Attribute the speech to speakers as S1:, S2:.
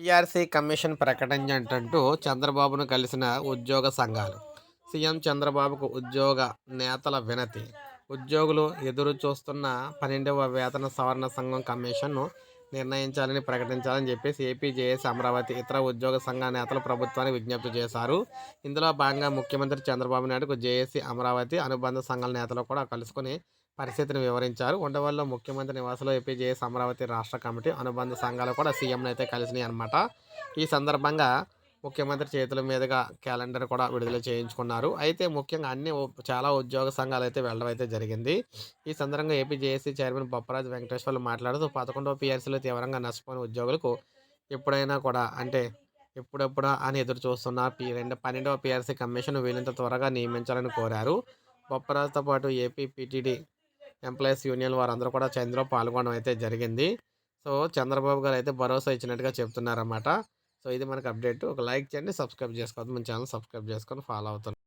S1: TRC commission ప్రకటించంటూ చంద్రబాబును కలిసిన ఉద్యోగ సంఘాలు. సీఎం చంద్రబాబుకు ఉద్యోగ నేతల వినతి. ఉద్యోగులు ఎదురు చూస్తున్న పన్నెండవ వేతన సవరణ సంఘం కమిషన్ను నిర్ణయించాలని ప్రకటించాలని చెప్పేసి ఏపీజేఎస్ అమరావతి ఇతర ఉద్యోగ సంఘ నేతలు ప్రభుత్వానికి విజ్ఞప్తి చేశారు. ఇందులో భాగంగా ముఖ్యమంత్రి చంద్రబాబు నాయుడుకు జేఏసీ అమరావతి అనుబంధ సంఘాల నేతలు కూడా కలుసుకుని పరిస్థితిని వివరించారు. ఉండవల్లో ముఖ్యమంత్రి నివాసంలో ఏపీజేఎస్ అమరావతి రాష్ట్ర కమిటీ అనుబంధ సంఘాలు కూడా సీఎంను అయితే కలిసినాయి అనమాట ఈ సందర్భంగా ముఖ్యమంత్రి చేతుల మీదుగా క్యాలెండర్ కూడా విడుదల చేయించుకున్నారు. అయితే ముఖ్యంగా అన్ని చాలా ఉద్యోగ సంఘాలు అయితే వెళ్ళడం అయితే జరిగింది. ఈ సందర్భంగా ఏపీజేఏసీ చైర్మన్ బొప్పరాజు వెంకటేశ్వర్లు మాట్లాడుతూ పదకొండవ పిఆర్సీలో తీవ్రంగా నష్టపోయిన ఉద్యోగులకు ఎప్పుడైనా కూడా అంటే ఎప్పుడెప్పుడా అని ఎదురు చూస్తున్న పి రెండు పన్నెండవ పిఆర్సీ కమిషన్ వీలంత త్వరగా నియమించాలని కోరారు. బొప్పరాజుతో పాటు ఏపీ పీటీడీ ఎంప్లాయీస్ యూనియన్ వారందరూ కూడా చంద్రలో పాల్గొనడం అయితే జరిగింది. సో చంద్రబాబు గారు అయితే భరోసా ఇచ్చినట్టుగా చెప్తున్నారన్నమాట. సో ఇది మనకు అప్డేట్. ఒక లైక్ చేయండి సబ్స్క్రైబ్ చేసుకోవద్దు. మన ఛానల్ సబ్స్క్రైబ్ చేసుకొని ఫాలో అవుతుంది